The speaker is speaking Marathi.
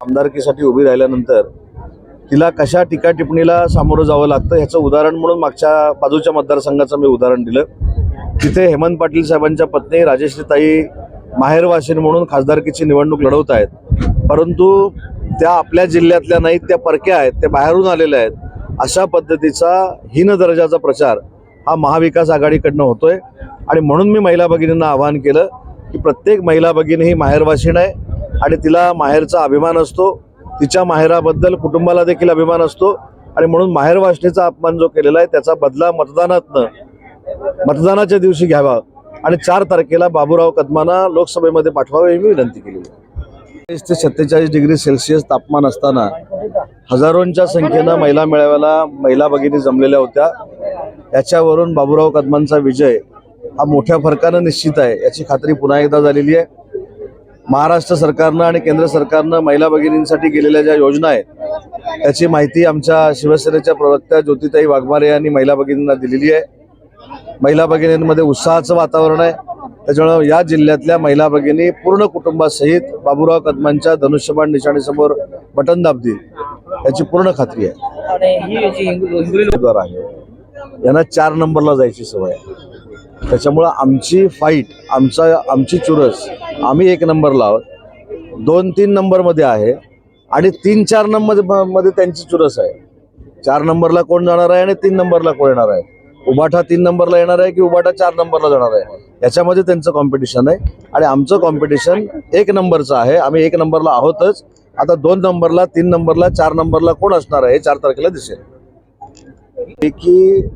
आमदारकीसाठी उभी राहिल्यानंतर तिला कशा टीका टिप्पणीला सामोरं जावं लागतं ह्याचं उदाहरण म्हणून मागच्या बाजूच्या मतदारसंघाचं मी उदाहरण दिलं. तिथे हेमंत पाटील साहेबांच्या पत्नी राजेश्रीताई माहेरवासीन म्हणून खासदारकीची निवडणूक लढवत आहेत. परंतु त्या आपल्या जिल्ह्यातल्या नाहीत त्या परक्या आहेत त्या बाहेरून आलेल्या आहेत. अशा पद्धतीचा हीन दर्जाचा प्रचार हा महाविकास आघाडीकडनं होतोय. आणि म्हणून मी महिला भगिनींना आवाहन केलं की प्रत्येक महिला भगिनी ही माहेरवासीन आहे आणि तिला माहेरचा अभिमान असतो. तिच्या माहेराबद्दल कुटुंबाला देखील अभिमान असतो. आणि म्हणून माहेरवासणीचा अपमान जो केलेला आहे त्याचा बदला मतदानातनं मतदानाच्या दिवशी घ्यावा. आणि चार तारखेला बाबूराव कदमांना लोकसभेमध्ये पाठवावे ही मी विनंती केली आहे. ते सत्तेचाळीस डिग्री सेल्सिअस तापमान असताना हजारोंच्या संख्येनं महिला मेळाव्याला महिला भगिनी जमलेल्या होत्या. याच्यावरून बाबूराव कदमांचा विजय हा मोठ्या फरकानं निश्चित आहे याची खात्री पुन्हा एकदा झालेली आहे. महाराष्ट्र सरकारनं आणि केंद्र सरकारनं महिला भगिनींसाठी केलेल्या ज्या योजना आहेत त्याची माहिती आमच्या शिवसेनेच्या प्रवक्त्या ज्योतिताई वाघमारे यांनी महिला भगिनींना दिलेली आहे. महिला भगिनींमध्ये उत्साहाचं वातावरण आहे. त्याच्यामुळे या जिल्ह्यातल्या महिला भगिनी पूर्ण कुटुंबासहित बाबूराव कदमांच्या धनुष्यबाण निशाणीसमोर बटन दाबतील याची पूर्ण खात्री आहे. यांना चार नंबरला जायची सवय आहे. त्याच्यामुळं आमची फाईट आमचा आमची चुरस आम्ही एक नंबरला आहोत. दोन तीन नंबरमध्ये आहे आणि तीन चार नंबरमध्ये त्यांची चुरस आहे. चार नंबरला कोण जाणार आहे आणि तीन नंबरला कोण येणार आहे? उबाठा तीन नंबरला येणार आहे की उबाठा चार नंबरला जाणार आहे? याच्यामध्ये त्यांचं कॉम्पिटिशन आहे. आणि आमचं कॉम्पिटिशन एक नंबरचं आहे. आम्ही एक नंबरला आहोतच. आता दोन नंबरला तीन नंबरला चार नंबरला कोण असणार आहे हे चार तारखेला दिसेल. की